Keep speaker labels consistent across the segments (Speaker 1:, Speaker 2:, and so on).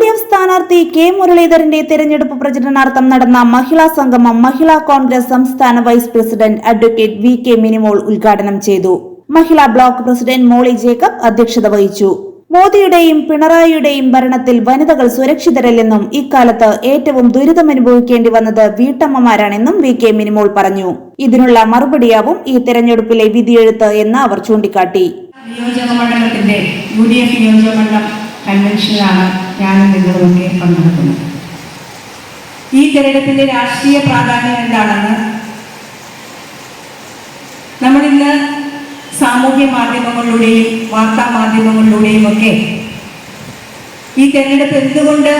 Speaker 1: D F സ്ഥാനാർത്ഥി K മുരളീധരന്റെ തെരഞ്ഞെടുപ്പ് പ്രചരണാർത്ഥം നടന്ന മഹിളാ സംഗമം മഹിളാ കോൺഗ്രസ് സംസ്ഥാന vice president advocate V K Minimol ഉദ്ഘാടനം ചെയ്തു. മഹിളാ ബ്ലോക്ക് പ്രസിഡന്റ് മോളി ജേക്കബ് അധ്യക്ഷത വഹിച്ചു. മോദിയുടെയും പിണറായിയുടെയും ഭരണത്തിൽ വനിതകൾ സുരക്ഷിതരല്ലെന്നും ഇക്കാലത്ത് ഏറ്റവും ദുരിതമനുഭവിക്കേണ്ടി വന്നത് വീട്ടമ്മമാരാണെന്നും വി കെ മിനിമോൾ പറഞ്ഞു. ഇതിനുള്ള മറുപടിയാവും ഈ തെരഞ്ഞെടുപ്പിലെ വിധിയെഴുത്ത് എന്ന് അവർ ചൂണ്ടിക്കാട്ടി.
Speaker 2: കൺവെൻഷനിലാണ് ഞാനും നിങ്ങളുമൊക്കെ പങ്കെടുക്കുന്നത്. ഈ തെരഞ്ഞെടുപ്പിന്റെ രാഷ്ട്രീയ പ്രാധാന്യം എന്താണെന്ന് നമ്മളിന്ന് സാമൂഹ്യ മാധ്യമങ്ങളിലൂടെയും വാർത്താ മാധ്യമങ്ങളിലൂടെയും ഒക്കെ ഈ തെരഞ്ഞെടുപ്പ് എന്തുകൊണ്ട്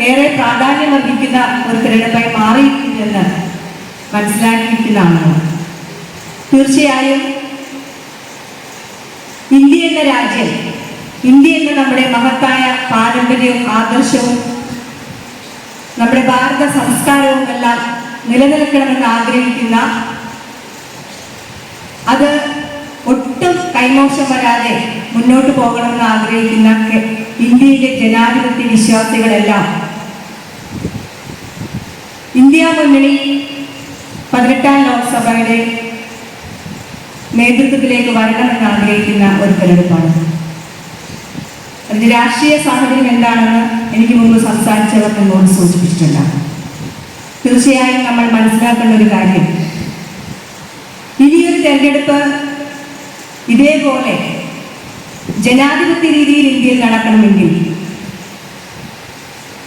Speaker 2: ഏറെ പ്രാധാന്യം അർഹിക്കുന്ന ഒരു തെരഞ്ഞെടുപ്പായി മാറിയിട്ടുണ്ടെന്ന് മനസ്സിലാക്കിയിരിക്കുന്നതാണ് തീർച്ചയായും ഇന്ത്യ എന്ന രാജ്യം ഇന്ത്യ എന്ന നമ്മുടെ മഹത്തായ പാരമ്പര്യവും ആദർശവും നമ്മുടെ ഭാരത സംസ്കാരവും എല്ലാം നിലനിൽക്കണമെന്ന് ആഗ്രഹിക്കുന്ന അത് ഒട്ടും കൈമോശം വരാതെ മുന്നോട്ട് പോകണമെന്ന് ആഗ്രഹിക്കുന്ന ഇന്ത്യയിലെ ജനാധിപത്യ വിശ്വാസികളെല്ലാം. ഇന്ത്യ മുന്നണി പതിനെട്ടാം ലോക്സഭയുടെ നേതൃത്വത്തിലേക്ക് വരണമെന്ന് ആഗ്രഹിക്കുന്ന ഒരു തെരഞ്ഞെടുപ്പാണ്. അതിന്റെ രാഷ്ട്രീയ സാഹചര്യം എന്താണെന്ന് എനിക്ക് മുമ്പ് സംസാരിച്ചവർ എന്നോട് സൂചിപ്പിച്ചിട്ടുണ്ട്. തീർച്ചയായും നമ്മൾ മനസ്സിലാക്കേണ്ട ഒരു കാര്യം. ഇനിയൊരു തെരഞ്ഞെടുപ്പ് ഇതേപോലെ ജനാധിപത്യ രീതിയിൽ ഇന്ത്യയിൽ നടക്കണമെങ്കിൽ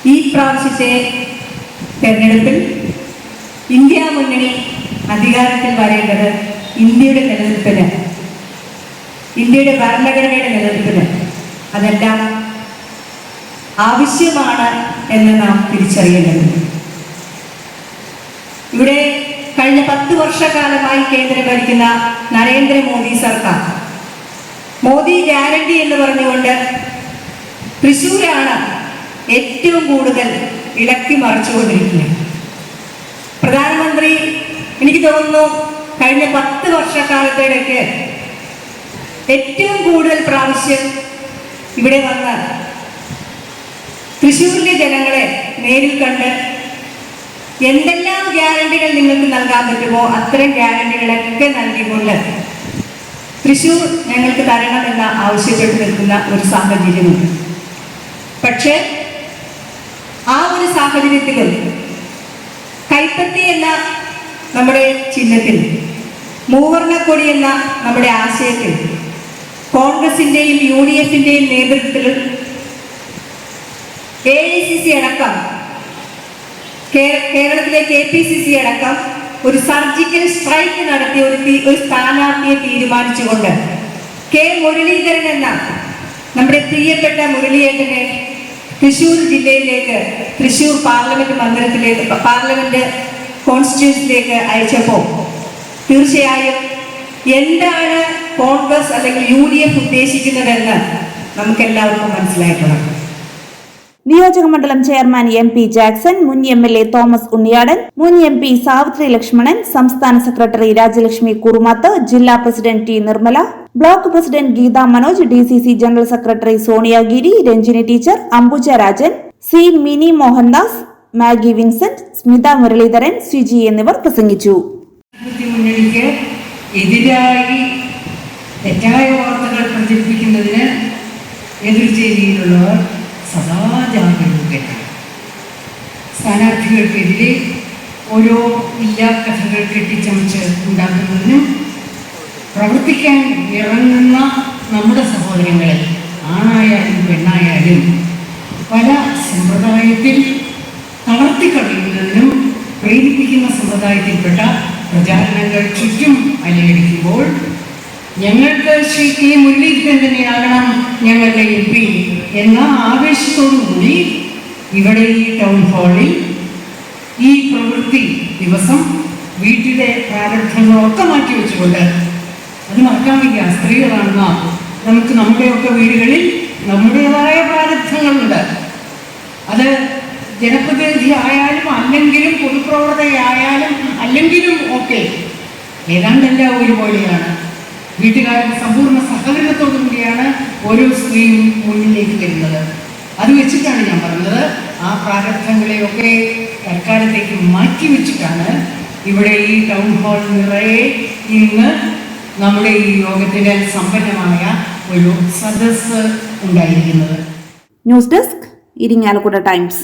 Speaker 2: ഈ പ്രാവശ്യത്തെ തെരഞ്ഞെടുപ്പിൽ ഇന്ത്യ മുന്നണി അധികാരത്തിൽ വരേണ്ടത് ഇന്ത്യയുടെ നിലനിൽപ്പിന് ഇന്ത്യയുടെ ഭരണഘടനയുടെ നിലനിൽപ്പിന് അതെല്ലാം ആവശ്യമാണ് എന്ന് നാം തിരിച്ചറിയേണ്ടതുണ്ട്. ഇവിടെ കഴിഞ്ഞ പത്ത് വർഷക്കാലമായി കേന്ദ്രം ഭരിക്കുന്ന നരേന്ദ്രമോദി സർക്കാർ. മോദി ഗ്യാരണ്ടി എന്ന് പറഞ്ഞുകൊണ്ട് തൃശ്ശൂരാണ് ഏറ്റവും കൂടുതൽ ഇളക്കി മറിച്ചുകൊണ്ടിരിക്കുന്നത് പ്രധാനമന്ത്രി എനിക്ക് തോന്നുന്നു കഴിഞ്ഞ പത്ത് വർഷക്കാലത്തിടയ്ക്ക് ഏറ്റവും കൂടുതൽ പ്രാവശ്യം ഇവിടെ വന്നാൽ തൃശ്ശൂരിലെ ജനങ്ങളെ നേരിൽ കണ്ട് എന്തെല്ലാം ഗ്യാരണ്ടികൾ നിങ്ങൾക്ക് നൽകാൻ പറ്റുമോ അത്തരം ഗ്യാരണ്ടികളൊക്കെ നൽകിക്കൊണ്ട് തൃശ്ശൂർ ഞങ്ങൾക്ക് തരണമെന്ന് ആവശ്യപ്പെട്ട് നിൽക്കുന്ന ഒരു സാഹചര്യമുണ്ട്. പക്ഷേ ആ ഒരു സാഹചര്യത്തിലും കൈപ്പത്തി എന്ന നമ്മുടെ ചിഹ്നത്തിൽ മൂവർണക്കൊടി എന്ന നമ്മുടെ ആശയത്തിൽ കോൺഗ്രസിന്റെയും യു ഡി എഫിന്റെയും നേതൃത്വത്തിൽ എ ഐ സി സി അടക്കം കേരളത്തിലെ കെ പി സി സി അടക്കം ഒരു സർജിക്കൽ സ്ട്രൈക്ക് നടത്തിയ ഒരു ഒരു സ്ഥാനാർത്ഥിയെ തീരുമാനിച്ചുകൊണ്ട് കെ മുരളീധരൻ എന്ന നമ്മുടെ പ്രിയപ്പെട്ട മുരളീധരനെ തൃശൂർ ജില്ലയിലേക്ക് തൃശൂർ പാർലമെന്റ് മന്ദിരത്തിലേക്ക് പാർലമെന്റ് കോൺസ്റ്റിറ്റ്യൂൻസിലേക്ക് അയച്ചപ്പോൾ തീർച്ചയായും എന്താണ് കോൺഗ്രസ് അല്ലെങ്കിൽ യു ഡി എഫ് ഉദ്ദേശിക്കുന്നതെന്ന് നമുക്കെല്ലാവർക്കും മനസ്സിലായിട്ടുണ്ട്
Speaker 1: നിയോജക മണ്ഡലം ചെയർമാൻ എം പി ജാക്സൺ മുൻ M L A Thomas Unniyadan മുൻ എം പി സാവിത്രി ലക്ഷ്മണൻ സംസ്ഥാന സെക്രട്ടറി രാജലക്ഷ്മി കുറുമാത്ത് ജില്ലാ president T Nirmala block president Geetha Manoj D C C general secretary Soniyagiri Ranjini teacher Ambuja Rajan C Mini Mohandas Maggie Vincent Smitha Muraleedharan Swiji എന്നിവർ പ്രസംഗിച്ചു.
Speaker 3: മുന്നണിക്ക് എതിരായി തെറ്റായ വാർത്തകൾ പ്രചരിപ്പിക്കുന്നതിന് എതിർചേരിയിലുള്ളവർ സദാ ജാഗരൂകരാണ് സ്ഥാനാർത്ഥികൾക്കെതിരെ ഓരോ ഇല്ലാ കഥകൾ കെട്ടിച്ചമച്ച് ഉണ്ടാക്കുന്നതിനും പ്രവർത്തിക്കാൻ ഇറങ്ങുന്ന നമ്മുടെ സഹോദരങ്ങളെ ആണായാലും പെണ്ണായാലും പല സമ്പ്രദായത്തിൽ തളർത്തിക്കളയുന്നതിനും പ്രേരിപ്പിക്കുന്ന സമ്പ്രദായത്തിൽപ്പെട്ട പ്രചാരണങ്ങൾ ചുറ്റും അനുകരിക്കുമ്പോൾ ഞങ്ങൾക്ക് ശ്രീ കെ മുരളീധരൻ തന്നെയാകണം ഞങ്ങളുടെ എം പി എന്ന ആവേശത്തോടുകൂടി ഇവിടെ ഈ ടൗൺ ഹാളിൽ ഈ പ്രവൃത്തി ദിവസം വീട്ടിലെ പ്രാരബ്ധങ്ങളൊക്കെ മാറ്റി വെച്ചുകൊണ്ട് അത് മറക്കാൻ വയ്യ. സ്ത്രീകളാണെന്ന നമുക്ക് നമ്മുടെയൊക്കെ വീടുകളിൽ നമ്മുടേതായ പ്രാരബ്ധങ്ങളുണ്ട്. അത് ജനപ്രതിനിധി ആയാലും അല്ലെങ്കിലും പൊതുപ്രവർത്തകയായാലും അല്ലെങ്കിലും ഒക്കെ ഏതാണ്ടെല്ലാം ഒരുപോലെയാണ്. വീട്ടുകാരൻ സമ്പൂർണ സഹകരണത്തോടു കൂടിയാണ് ഓരോ സ്ത്രീയും മുന്നിലേക്ക് വരുന്നത്. അത് വെച്ചിട്ടാണ് ഞാൻ പറഞ്ഞത്. ആ പ്രാരബ്ധങ്ങളെയൊക്കെ തൽക്കാലത്തേക്ക് മാറ്റി വെച്ചിട്ടാണ് ഇവിടെ ഈ ടൗൺ ഹാൾ നിറയെ ഇന്ന് നമ്മുടെ ഈ യോഗത്തിന് സമ്പന്നമായ ഒരു സദസ് ഉണ്ടായിരിക്കുന്നത്.
Speaker 1: News desk Irinjalakuda times